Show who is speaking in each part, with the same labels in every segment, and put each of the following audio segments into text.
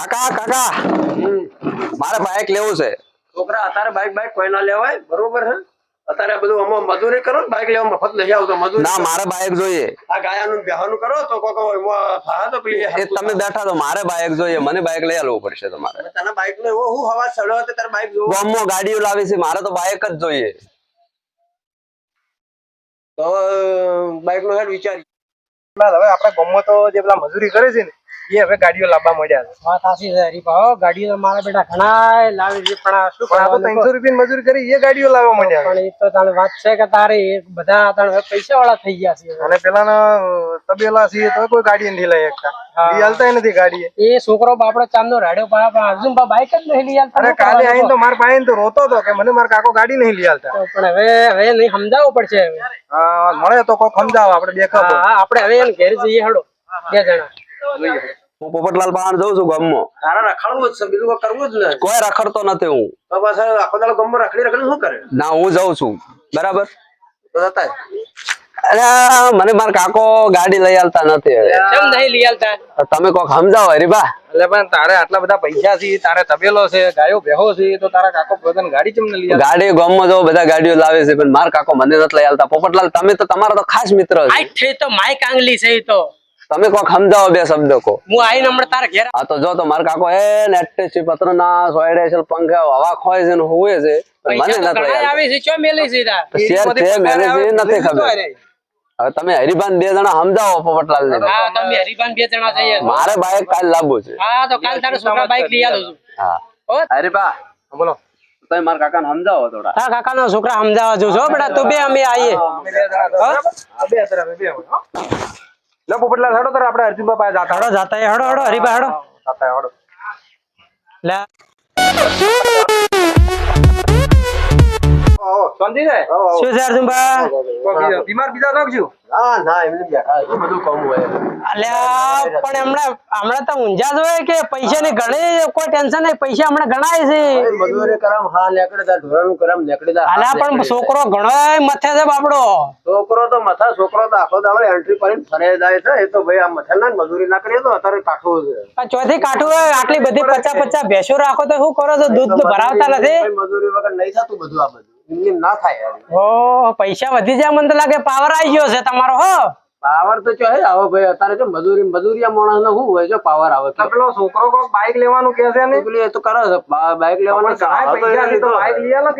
Speaker 1: કાકા કાકા. મારે બાઇક લેવું છે.
Speaker 2: છોકરા અત્યારે બાઈક બાઈક કોઈ ના લેવાય બરોબર છે અત્યારે બધું આમાં મજૂરી કરો બાઈક લેવા મફત લઈ આવો તો મજૂરી
Speaker 1: ના મારે બાઇક જોઈએ.
Speaker 2: આ ગાયાનું બેહાનું કરો તો કોક એમાં થાય તો પેલી
Speaker 1: એ તમે બેઠા તો મારે બાઇક જોઈએ મને બાઇક લઈ આલવું પડશે તમારે.
Speaker 2: તને બાઈક નો એવો હું હવા ચડ્યો હતો તારે બાઈક જોવો.
Speaker 1: ગામમાં ગાડીઓ લાવી છે મારે તો બાઇક જ જોઈએ.
Speaker 2: તો બાઈક નો હેડ વિચારી.
Speaker 3: હવે આપણે ગામમાં તો જે પેલા મજૂરી કરે છે ને એ હવે ગાડીઓ લાવવા મળ્યા છે.
Speaker 4: વાત સાચી છે હરીફા ગાડીઓ મારા બેટા ઘણા લાવી છે પણ શું
Speaker 3: પણ આ ત્રણસો રૂપિયા મજૂરી કરી એ ગાડીઓ લાવવા મળ્યા
Speaker 4: પણ એ તો તારે વાત છે કે તારે બધા પૈસા વાળા થઈ ગયા છે.
Speaker 3: અને પેલાના તબેલા છે તો કોઈ ગાડી નથી લઈ શકતા. હાલતા નથી ગાડી
Speaker 4: એ છોકરો બાપડો ચાંદો રાડ્યો પણ બા બાઈક જ નહીં લઈ
Speaker 3: અરે કાલે
Speaker 4: કરવાનું
Speaker 3: તો મારા પાસે તો રોતો હતો કે મને મારા કાકો ગાડી નહીં લઈ હાલતા
Speaker 4: પણ હવે હવે નહીં સમજાવવું પડશે
Speaker 3: મળે તો કોઈ સમજાવો આપણે બે
Speaker 4: હા આપણે હવે એને ઘેર જઈએ હડો. બે જણા.
Speaker 1: હું પોપટલાલ બહાર જઉં છું ગામમાં.
Speaker 2: તારે રખડવું જ છે બીજું કોઈ કરવું જ નહીં.
Speaker 1: કોઈ રખડતો નથી હું.
Speaker 2: તો બસ આખો દાડો ગમમાં રખડી રખડી શું કરે?
Speaker 1: ના હું જઉં છું. બરાબર? અરે મને મારા કાકો ગાડી લઈ આલતા નથી.
Speaker 4: કેમ નહીં લઈ આલતા?
Speaker 1: તમે કોક સમજાવો હરીબા
Speaker 3: એટલે પણ તારે આટલા બધા પૈસા છે તારે તબેલો છે ગાયો ભેહો છે તો તારા કાકો પોતાની ગાડી કેમ લઈ
Speaker 1: ગાડી ગામમાં જો બધા ગાડીઓ લાવે છે પણ મારા કાકો મને નથી લઈ આલતા. પોપટલાલ તમે તો તમારા તો ખાસ મિત્ર છે.
Speaker 4: તો માય કાંગલી છે તો.
Speaker 1: તમે કોક સમજાવો બે શબ્દો કો.
Speaker 4: હું આઈ નંબર તારા ઘેર
Speaker 1: હા તો જો તો માર કાકો એ નેટ છે પત્ર ના સોયડે છે પંખે હવા ખોય છે ને હુએ છે. મને નથી
Speaker 4: આવે છે ચો મેલી છે
Speaker 1: તા? શેર છે મેને છે નથી ખબર. હવે તમે હરિભાન બે જણા સમજાવો પોપટલાલ ને
Speaker 4: હા તમે હરીફાન બે જણા જઈએ.
Speaker 1: મારે બાઈક કાલ લાવવું છે.
Speaker 4: હા તો કાલ તારા છોકરા બાઈક લઈ આવું છું.
Speaker 1: હા.
Speaker 4: હો?
Speaker 3: બોલો.
Speaker 1: તમે મારા કાકાને સમજાવો થોડા.
Speaker 4: તારા કાકાનો છોકરા સમજાવવા જો બેટા તું બે અમે આવીએ
Speaker 3: બે બે હો? લે પોપટલાલ હડો તારે આપણે અર્જુનબા પાસે જાતા
Speaker 4: હડો જાતા હડો હડો હરીફા હડો.
Speaker 3: જાતા હડો.
Speaker 4: લે.
Speaker 3: શાંતિ છે?
Speaker 4: શું છે અર્જુનભા
Speaker 3: બીમાર બીજા તો
Speaker 2: ના ના એમને બેઠા. બધું કામ હોય.
Speaker 4: અલ્યા પણ હમણાં હમણાં તો ઊંઝા જ કે પૈસા ની ઘણી કોઈ ટેન્શન નહીં પૈસા હમણાં ગણાય છે.
Speaker 2: મજૂરી કરામ હા નીકળે તાર ઢોરાનું કરામ
Speaker 4: અલ્યા પણ છોકરો ઘણો મથે છે બાપડો.
Speaker 2: છોકરો તો મથા છોકરો તો આખો દાડો એન્ટ્રી કરીને ફરે જાય છે. એ તો ભાઈ આ મથે ના મજૂરી ના કરીએ તો અત્યારે કાઠું છે.
Speaker 4: ચોથી કાઠું હોય આટલી બધી પચાસ પચાસ ભેંસો રાખો તો શું કરો છો? દૂધ તો ભરાવતા નથી?
Speaker 2: મજૂરી વગર નહીં થતું બધું આ બધું. એમની ના થાય
Speaker 4: ઓ પૈસા વધી જાય મને તો લાગે પાવર આવી ગયો છે તમારો હો.
Speaker 2: પાવર તો ચો હે આવો ભાઈ અત્યારે જો મજૂરી મજૂરિયા માણસ ને શું હોય જો પાવર આવે
Speaker 3: તો. પેલો છોકરો કોક બાઈક લેવાનું કે છે ને?
Speaker 2: પેલી એ તો કરે છે બાઇક લેવાનું
Speaker 3: પૈસા તો બાઈક લઈ આલો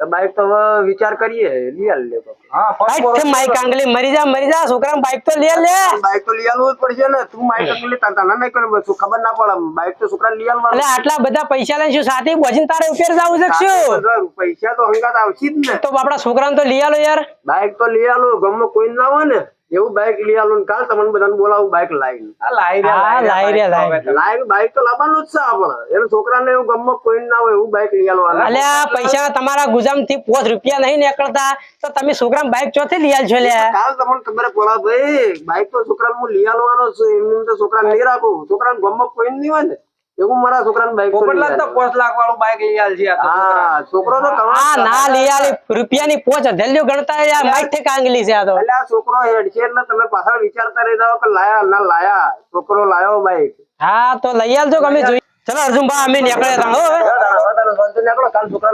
Speaker 3: કે
Speaker 2: બાઇક તો વિચાર કરીએ લઈ લે
Speaker 3: હા ફર્સ્ટ
Speaker 4: માઈક આંગલી મરી જા મરી જા છોકરા બાઈક તો લે. લે
Speaker 2: બાઈક તો લઈ આલવું જ પડશે ને. તું બાઇક લઈ તને નહીં કરે શું ખબર ના પડે બાઈક તો છોકરા લઈ
Speaker 4: એટલે આટલા બધા પૈસા લઈને શું સાથે બોજીને તારે ઉપર જવું છે શું?
Speaker 2: પૈસા તો હંગાત આવશે જ ને.
Speaker 4: તો આપડા છોકરાને તો લઈ આલો યાર.
Speaker 2: બાઈક તો લઈ આલું ગમમાં કોઈ ના હોય ને. એવું બાઇક લઈ આલું કાલ તમને બધાને બોલાવું બાઇક લાઈન.
Speaker 3: લાઈન લાઈ
Speaker 4: હા લાઈ રે લાઈ
Speaker 2: લાઈવ બાઇક તો લાવવાનું જ છે આપણે. એનું છોકરાને એવું ગમમાં કોઈ ના હોય એવું બાઇક લઈ આલવાનું
Speaker 4: અલે પૈસા તમારા ગુજામથી પોચ રૂપિયા નહીં નીકળતા. તો તમે છોકરા બાઈક ચોથી લઈ આલશો લે
Speaker 2: કાલ તમને ખબર પડે ભાઈ બાઇક તો છોકરાને હું લઈ આલવાનો છું. એમને તો છોકરાને નહીં રાખું. છોકરાને ગમમાં કોઈ નહીં હોય ને. એવું મારા છોકરાને બાઇક
Speaker 3: પોપટલાલ તો
Speaker 2: આલું.
Speaker 3: લાખ વાળું બાઈક લઈ આલ છે
Speaker 2: હા છોકરો તો
Speaker 4: આ ના લઈ આલી રૂપિયાની પોચ હધેલ્યો ગણતા યાર માઈકથી કાંગલી છે આ તો.
Speaker 2: એટલે આ છોકરો હેડ છે તમે પાછળ વિચારતા રહી જાઓ કે લાયા ના લાયા છોકરો લાયો બાઈક
Speaker 4: હા તો લઈ આલજો અમે જોઈ ચલો
Speaker 2: છોકરાને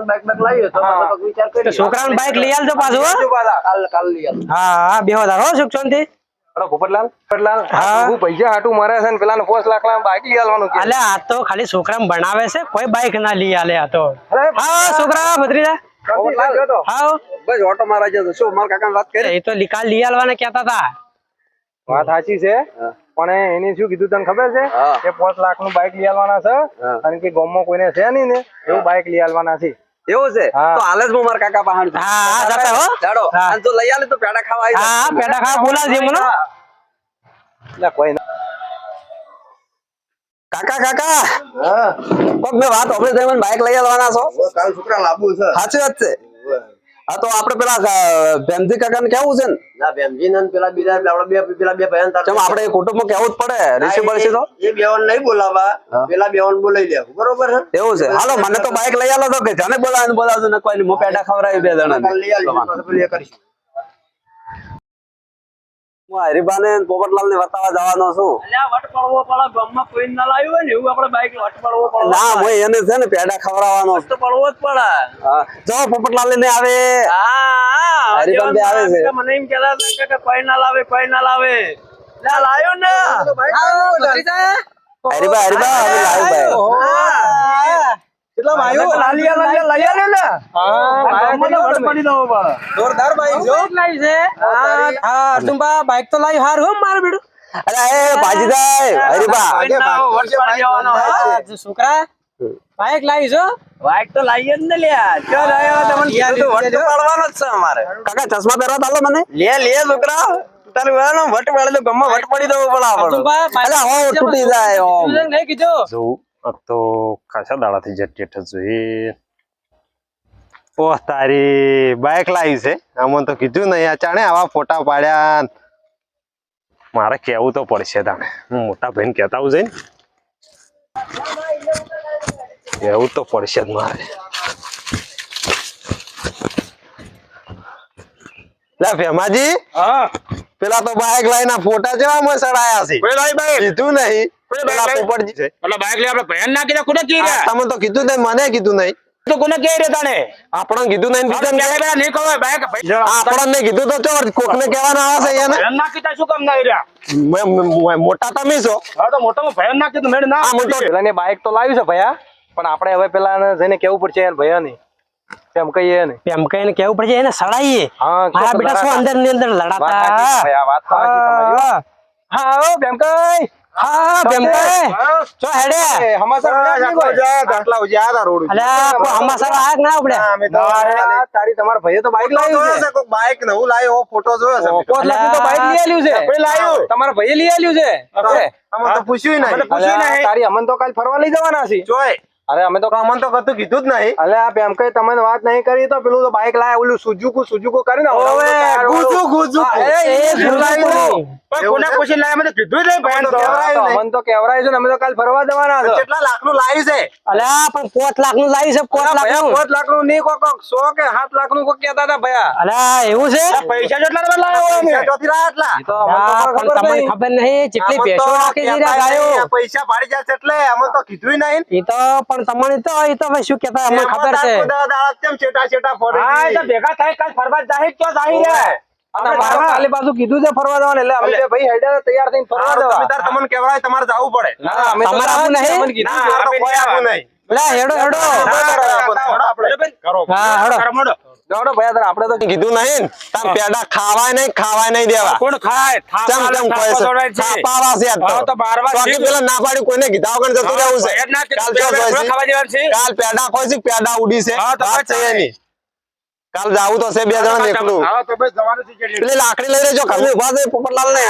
Speaker 2: બાઈક બાઈક
Speaker 4: બાઈક લઈ આલજો પાછું હો. હા બેહો તાર હો સુખ શાંતિ.
Speaker 3: અરે પોપટલાલ પોપટલાલ
Speaker 4: હું?
Speaker 3: પૈસા હાટું મારે છે ને પેલાને પાંચ લાખ ના બાઈક લઈ આલવાનું કે?
Speaker 4: અલ્યા આ તો ખાલી છોકરા બનાવે છે કોઈ બાઈક ના લઈ આલે આ તો.
Speaker 3: અરે
Speaker 4: હા છોકરા ભત્રીજા?
Speaker 3: તો.
Speaker 4: હા.
Speaker 2: બસ ઓટો મારા જતો શું મારા કાકાને વાત કરી?
Speaker 4: એ તો નિકાલ લઈ આલવાના કહેતા હતા.
Speaker 3: વાત સાચી છે પણ એને શું કીધું તને ખબર છે. કે પાંચ લાખનું બાઈક લઈ આલવાના છે
Speaker 2: કારણ
Speaker 3: અને કે ગામમાં કોઈને છે નહીં ને એવું બાઈક લઈ આલવાના છે.
Speaker 1: એવું છે? તો હાલ જ હું મારા કાકા પહાણ છું.
Speaker 4: હા હા જતા હો. જાડો.
Speaker 1: અને જો લઈ આલે તો પેડા ખાવા આવી
Speaker 4: હા
Speaker 1: પેડા
Speaker 4: ખાવા બોલા બોલાવજે મને
Speaker 3: એટલે કોઈ ના.
Speaker 1: કાકા કાકા.
Speaker 2: હા.
Speaker 1: કોક મેં વાત આપણે તમે બાઈક લઈ આવવાના છો?
Speaker 2: કાલ છોકરા લાબુ છે.
Speaker 1: સાચી વાત છે. હા તો આપણે પેલા ભેમજી કાકા ને કેવું છે ને?
Speaker 2: ના ભેમજી ને પેલા બીજા આપણે બે પેલા બે ભાઈ તાર
Speaker 1: આપણે કુટુંબ કેવું જ પડે? ઋષિ બળશી તો?
Speaker 2: એ બેવન નહીં બોલાવા. પેલા બેવન બોલાવી લેવું બરોબર છે?
Speaker 1: એવું છે. હાલો મને તો બાઈક લઈ આલો તો કે જાને બોલાવે ને બોલાવજો ને કોઈ નહીં. હું પેડા ખવડાવી બે જણા
Speaker 2: લઈ એ કરીશું.
Speaker 1: હું હરીબાને પોપટલાલ ને બતાવવા જવાનો છું
Speaker 2: પડવો પડે ગામમાં કોઈ ના લાવ્યું હોય ને એવું આપણે બાઈક વટ પડવો પડે
Speaker 1: ના હું એને છે ને પેડા ખવડાવવાનો
Speaker 2: તો પડવો જ પડે
Speaker 1: હા જો પોપટલાલ ને આવે
Speaker 2: હા
Speaker 1: હરિભાન બે આવે છે.
Speaker 2: મને એમ કહેતા હતા કે કોઈ ના લાવે કોઈ ના લાવે લા લાયો ને
Speaker 1: હરીબા હરીબા હવે લાવ ભાઈ
Speaker 3: કેટલા ભાઈઓ
Speaker 2: લાલિયા લાલિયા ને પડી
Speaker 3: જોરદાર જો
Speaker 4: લાવી છે. હા અર્જુનભા બાઈક તો લાવી હાર હો મારું બેડું?
Speaker 1: અરે એ બાજીદાઈ હરીબા.
Speaker 2: કોઈ ના આવો, વટ પડી જવાનો
Speaker 4: છોકરા બાઈક લાવી છો?
Speaker 2: બાઈક તો લાવીએ જ ને લ્યા ચો લાયો તમને કીધું તો વટ પાડવાનો જ છે અમારે.
Speaker 1: કાકા ચશ્મા પહેરવા તાલો મને.
Speaker 2: લે લે છોકરા. તારે વટ પાડે તો ગમમાં વટ પડી. દઉં પડે આપણને
Speaker 4: અર્જુનભા બાઈક
Speaker 1: હો તૂટી જાય ઓમ
Speaker 4: નહીં કીધું.
Speaker 5: તો ખાસા દાડાથી જેટ જેટ જ જોઈએ. ઓહ તારી બાઇક લાવી છે. આમાં તો કીધું નહીં અચાણે આવા ફોટા પાડ્યા મારે કેવું તો પડશે તાણે. હું મોટા ભાઈને કહેતા આવું જઈને. કેવું તો પડશે જ મારે. લે ભેમાજી પેલા તો બાઇક લઈને ના ફોટા જેવા માં સડાયા છે કીધું નહીં.
Speaker 6: એટલે બાઈક લઈ આપણે ભયન ના કીધા કોને કી રહ્યા
Speaker 5: તમે તો કીધું નહીં મને કીધું નહીં.
Speaker 6: તો કોને કહી રહ્યા તાણે?
Speaker 5: આપણને કીધું નહીં બીજાને
Speaker 6: પેલા પેલા નહીં કહો બાઈક
Speaker 5: આપણને કીધું તો ચોર કોકને કહેવાના આવે છે એને?
Speaker 6: ના કીધા શું કામ ના રહ્યા
Speaker 5: મે- મે- મોટા તમે છો.
Speaker 6: હા તો મોટામાં ભયન ના કીધું મેળ ના
Speaker 5: આ હું તો
Speaker 3: બાઇક તો લાવી છે ભયા પણ આપણે હવે પેલા જઈને કેવું પડશે ભયા ભૈયા ની? એમ કહીએ ને
Speaker 4: એમ કહીને કેવું પડશે એને સડાઈએ.
Speaker 3: હા,
Speaker 4: બેટા શું
Speaker 3: અંદરની
Speaker 4: અંદર લડાતા?
Speaker 3: ભૈયા, વાત તો સાચી તમારી, હો. ઓ બેમકઈ
Speaker 4: હા બેમકાઈ ચો હેડે?
Speaker 3: હમાસર
Speaker 5: આટલા ઉજી આ રોડ
Speaker 4: અલ્યા કોઈ હમાસર આયા ના ઉપડ્યા
Speaker 3: તારી તમારા ભાઈએ તો બાઈક લાવ્યું છે.
Speaker 5: બાઇક નવું લાવ્યો ફોટો જોયો છે.
Speaker 3: પોત તો બાઈક લઈ આલ્યું છે.
Speaker 5: આપણે લાવ્યું.
Speaker 3: તમારા ભાઈએ લઈ આલ્યું છે. આપણે.
Speaker 5: આમાં તો પૂછ્યું નહીં.
Speaker 3: પૂછ્યું નહીં. તારી અમન તો કાલ ફરવા લઈ જવાના છે
Speaker 5: જોય
Speaker 3: અરે અમે તો
Speaker 5: અમને તો કતું કીધું જ નહીં.
Speaker 3: અલે આ બેમ કઈ તમને વાત નહીં કરી તો પેલું તો બાઈક લાયા ઓલું સુજુકુ સુઝુકુ કરીને
Speaker 5: ઓવે ગુજુ ગુજુ.
Speaker 4: એ સુલાઈ
Speaker 6: પણ કોને પૂછી લાયા મેં તો કીધું જ નહીં ભાઈ તો
Speaker 3: અમન તો કેવરાય છે ને અમે તો કાલ ફરવા જવાના છે.
Speaker 5: કેટલા લાખનું લાવ્યું છે?
Speaker 4: અલે પણ પોત લાખનું લાવી છે પોત લાખનું
Speaker 3: પાંચ લાખનું નહીં કોક કોક સો કે સાત લાખનું કોક કહેતા હતા ભયા.
Speaker 4: અલે એવું છે?
Speaker 6: પૈસા જેટલા તમે લાવ્યો અમે.
Speaker 5: ચોથી રહ્યા એટલા.
Speaker 3: તો
Speaker 4: તમને ખબર નહીં જેટલી
Speaker 5: આમાં
Speaker 4: રાખી
Speaker 5: દીધા
Speaker 4: ગાયો.
Speaker 5: પૈસા ભાડી જાય એટલે અમને તો કીધું નહીં.
Speaker 4: એ તો પણ તમને તો એ તો શું કેતા અમને ખબર છે
Speaker 6: ભેગા થાય કાલ ફરવા જાય તો
Speaker 3: કાલે પાછું કીધું છે ફરવા જવાનું એટલે અમે ભાઈ હેડ્યા તૈયાર થઈને ફરવા જવા
Speaker 5: તમને કહેવાય તમારે જવું પડે
Speaker 3: ના અમે તો
Speaker 4: તમારે આવું નહીં?
Speaker 5: ના,
Speaker 4: હેડો હેડો હા હેડો.
Speaker 3: દોડો ભાઈ તાર આપણે તો
Speaker 5: કીધું નહીં તાર પેડા ખાવાય નહીં ખાવાય નહીં દેવા.
Speaker 6: કોણ ખાય? થાપા
Speaker 5: કોઈ છે?
Speaker 6: છે.
Speaker 5: થાપાવા છે. આ તો.
Speaker 6: તો બારવા છે.
Speaker 5: પેલા ના પાડી કોઈને કીધા વગર જતું રહેવું છે. કાલ પેડા કોઈ છે પેડા ઉડી છે.
Speaker 6: હા, તો
Speaker 5: છે એની. કાલ જાવું તો છે બે જણા એકલું
Speaker 6: હા, તો બસ જવાનું છે કે
Speaker 5: પેલી લાકડી લઈ લેજો ઘરમાં ઊભા છે પોપટલાલ ને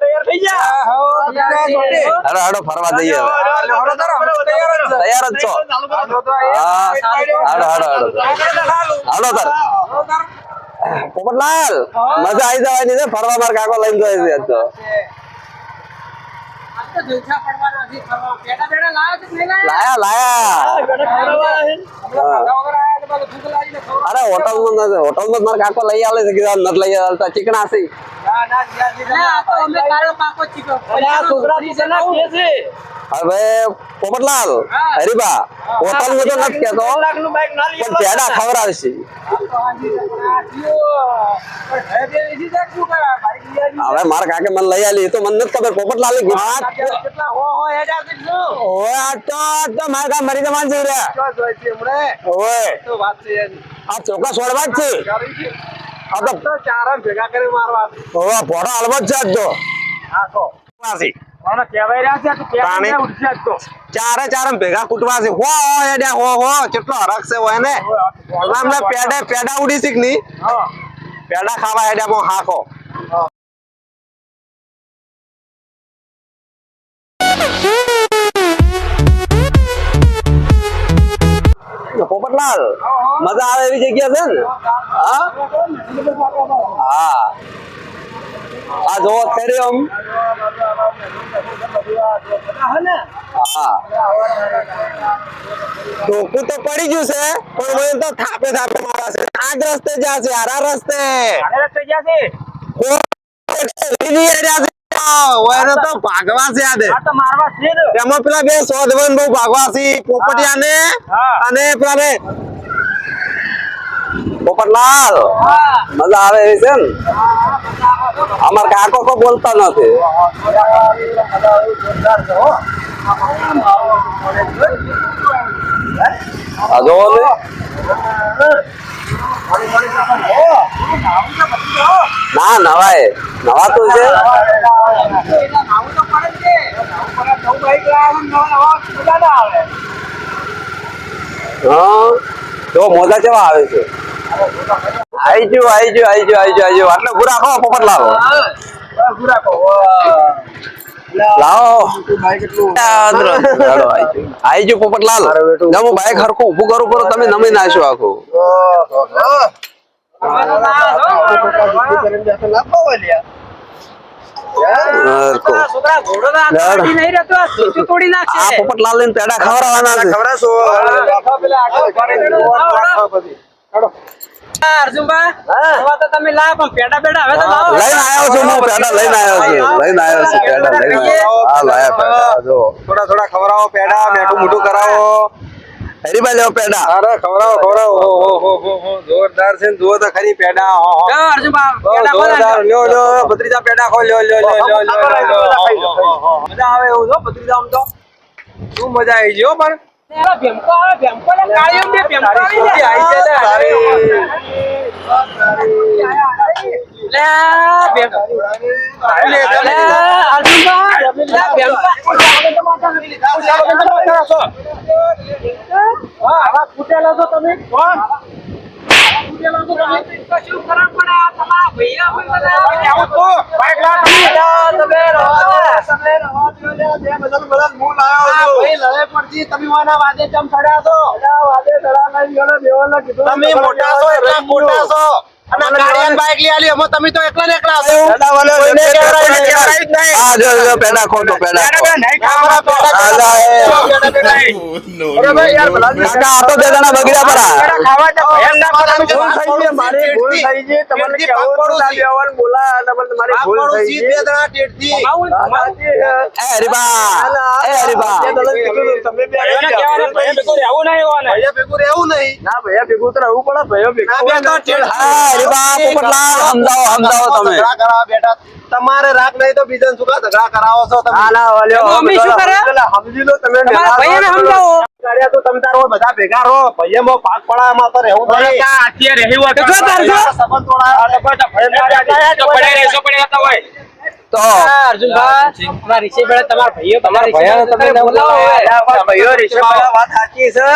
Speaker 6: તૈયાર થઈ જા
Speaker 1: હેડો હેડો ફરવા જઈએ હવે. તૈયાર જ છો હા હડો હડો હડો હેડો તાર પોપટલાલ મજા આવી જવાની છે ફરવા માર કાકો લઈને જાય છે તો લાયા લાયા અરે હોટલમાં નથી હોટલમાં મારા કાકો લઈ આવે છે કીધું નથી લઈ આવતા ચીકણા છે હવે પોપટલાલ હરીબા હોટલમાં તો નથી કેતો પણ પેડા ખવડાવશે હવે મારા કાકે મને લઈ આલી એ તો મને નથી ખબર પોપટલાલ કીધું ઓય આ તો આ તો મારા કામ મરી જવાનું છે રે ઓય આ છોડવા જ છે. આ તો
Speaker 3: ભેગા કરી મારવા
Speaker 1: ભોળો હલવો જ છે
Speaker 6: છે
Speaker 5: ચારે ચારે ભેગા કુટવા છે. હો એડ્યા હો હો કેટલો હરક છે હોય ને. પેડા પેડા ઉડી શીખની. પેડા ખાવા એડ્યા મો
Speaker 1: પોપટલાલ? મજા આવે એવી જગ્યા છે ને? હા? હા. આ જો સ્ટેડિયમ હા.
Speaker 5: ધોકું તો પડી ગયું છે પણ મને તો થાપે થાપે મારા છે. આ જ રસ્તે જાશે આરા રસ્તે.
Speaker 6: રસ્તે ગયા છે.
Speaker 5: ઓયને તો ભાગવા છે યાદ
Speaker 6: આ તો મારવા છે
Speaker 5: એમાં પેલા બે સોધવન બહુ ભાગવા છે પોપટિયા ને અને પેલા ને
Speaker 1: પોપટલાલ. મજા આવે એવી છે ને? અમાર કાકો કો બોલતા નથી. જોવો ને. ના નવાય. નવાતું છે. હા જો મોજા કેવા આવે છે? આઈજો આઈજો આઈજો આઈજો આઈજો આટલો પૂરા ખો પોપટ લાવો. હું બાઈક હરખું ઊભું કરું પર તમે નમી નાખ્યો આખું. પોપટલાલ ને પેડા ખવડાવવાના છે.
Speaker 4: અર્જુનભાઈ, હવે તો તમે લાવો, પણ પેડા પેડા હવે તો લાવો.
Speaker 1: લઈને આવ્યો છું હું પેડા લઈને આવ્યો છું. લઈને આવ્યો છું પેડા લઈને હા. લાયા પેડા. જો
Speaker 5: થોડા થોડા ખવડાવો પેડા મેઠું મોટું કરાવો.
Speaker 1: હરીભાઈ લેવો પેડા.
Speaker 5: અરે ખવડાવો ખવડાવો. હો હો હો હો હો. જોરદાર છે ને જુઓ તો ખરી પેડા. હો હો.
Speaker 4: લ્યો.
Speaker 5: જોરદાર ભત્રીજા પેડા ખો લ્યો લ્યો. મજા આવે એવું છો ભત્રીજા આમ તો. શું મજા આવી ગઈ પણ.
Speaker 4: ભેમકો આવે, ભેમકો ને કાળીઓ બે ભેમકો આવી
Speaker 5: તારી
Speaker 4: જાય.
Speaker 5: આવી છે ને, તારી.
Speaker 4: લે, ભેમ- લે, અર્જુનભાઈ, લે, ભેમકો. કશું ફરક પડે, આ તમારા ભૈયા ભાઈ બધા
Speaker 5: તમે મોટા છો એટલા મોટા છો અને ગાડીયાન બાઈક લઈ આલી એમાં તમે તો એકલા ને એકલા છો? કોઈને કહેવરાય નહીં, કહેવરાય જ નહીં.
Speaker 1: હા જો જો પેડા ખો તો પેડા ખો.
Speaker 5: કાકા, પેડા
Speaker 1: હા, એ.
Speaker 5: બરાબર, યાર.
Speaker 1: કાકા આ તો બે જણા બગડ્યા પરા.
Speaker 5: ભૂલ થઈ ગઈ, મારી ભૂલ થઈ ગઈ. તમને કહેવું હતું બોલા, અને પણ ભૂલ થઈ ગઈ.
Speaker 1: એ. હરીબા એ હરીબા
Speaker 5: તમે બે ભેગું રહેવું નહીં. ના, ભૈયા ભેગું તો રહેવું પડે, ભૈયા ભેગું
Speaker 1: હા હરીબા પોપટલાલ સમજાવો સમજાવો તમે.
Speaker 5: તમારે રાગ નહીં તો બીજાને શું કાં ઝઘડા કરાવો છો તમે?
Speaker 4: મમ્મી શું કરે?
Speaker 5: સમજી લો તમે
Speaker 4: તમારા ભાઈને સમજાવો.
Speaker 5: કર્યા તો તમે તારો બધા ભેગા રહો ભાઈએમાં ભાગ પડાવવામાં તો રહેવું નહીં.
Speaker 4: તો જો
Speaker 5: સંબંધ તોડાવે.
Speaker 1: તો
Speaker 4: હા, અર્જુનભાઈ, તમારા રિષભભાઈ, તમારા ભાઈઓ, તમારા
Speaker 3: ભાઈઓને તમે
Speaker 4: બોલાવો
Speaker 5: ભાઈઓ રિષભભાઈ વાત સાચી છે.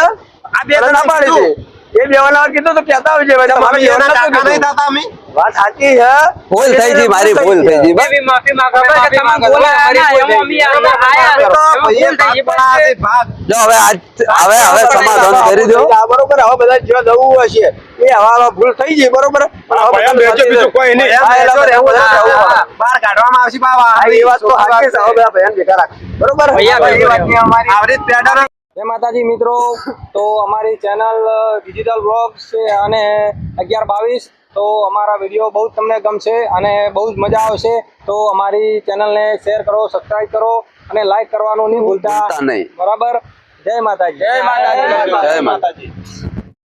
Speaker 5: આ બે તો ના પાડી છે. એ બેવાના કીધું તો કહેતા આવજે ભાઈ તમારે બેવાના કાકા નહીં થતા અમે. વાત સાચી છે.
Speaker 1: ભૂલ થઈ ગઈ મારી ભૂલ થઈ ગઈ. બસ.
Speaker 4: માફી માંગો તમે આયા આયા.
Speaker 5: તો
Speaker 4: ભૂલ થઈ ગઈ.
Speaker 1: જો હવે આજ હવે હવે સમાધાન કરી દો.
Speaker 5: આ બરોબર હવે બધા જ્યાં જવું હશે એ હવે ભૂલ થઈ ગઈ બરોબર? પણ હવે બધા બીજું કોઈ નહીં. બહાર કાઢવામાં આવશે બાવા. એ વાત તો હાકે સાહેબ હવે બેકાર રાખ બરોબર?
Speaker 4: ભૈયા
Speaker 5: હવે વાતની અમારી આવરીત પેડા
Speaker 3: જય માતાજી મિત્રો. તો અમારી ચેનલ ડિજિટલ બ્લોગ્સ છે અને અગિયાર બાવીસ. તો અમારા વીડિયો બહુ જ તમને ગમશે અને બહુ જ મજા આવશે. તો અમારી ચેનલને શેર કરો સબસ્ક્રાઇબ કરો અને લાઈક કરવાનું નહીં ભૂલતા.
Speaker 1: ભૂલતા નહીં.
Speaker 3: બરાબર? જય માતાજી.
Speaker 4: જય માતાજી.
Speaker 1: જય માતાજી.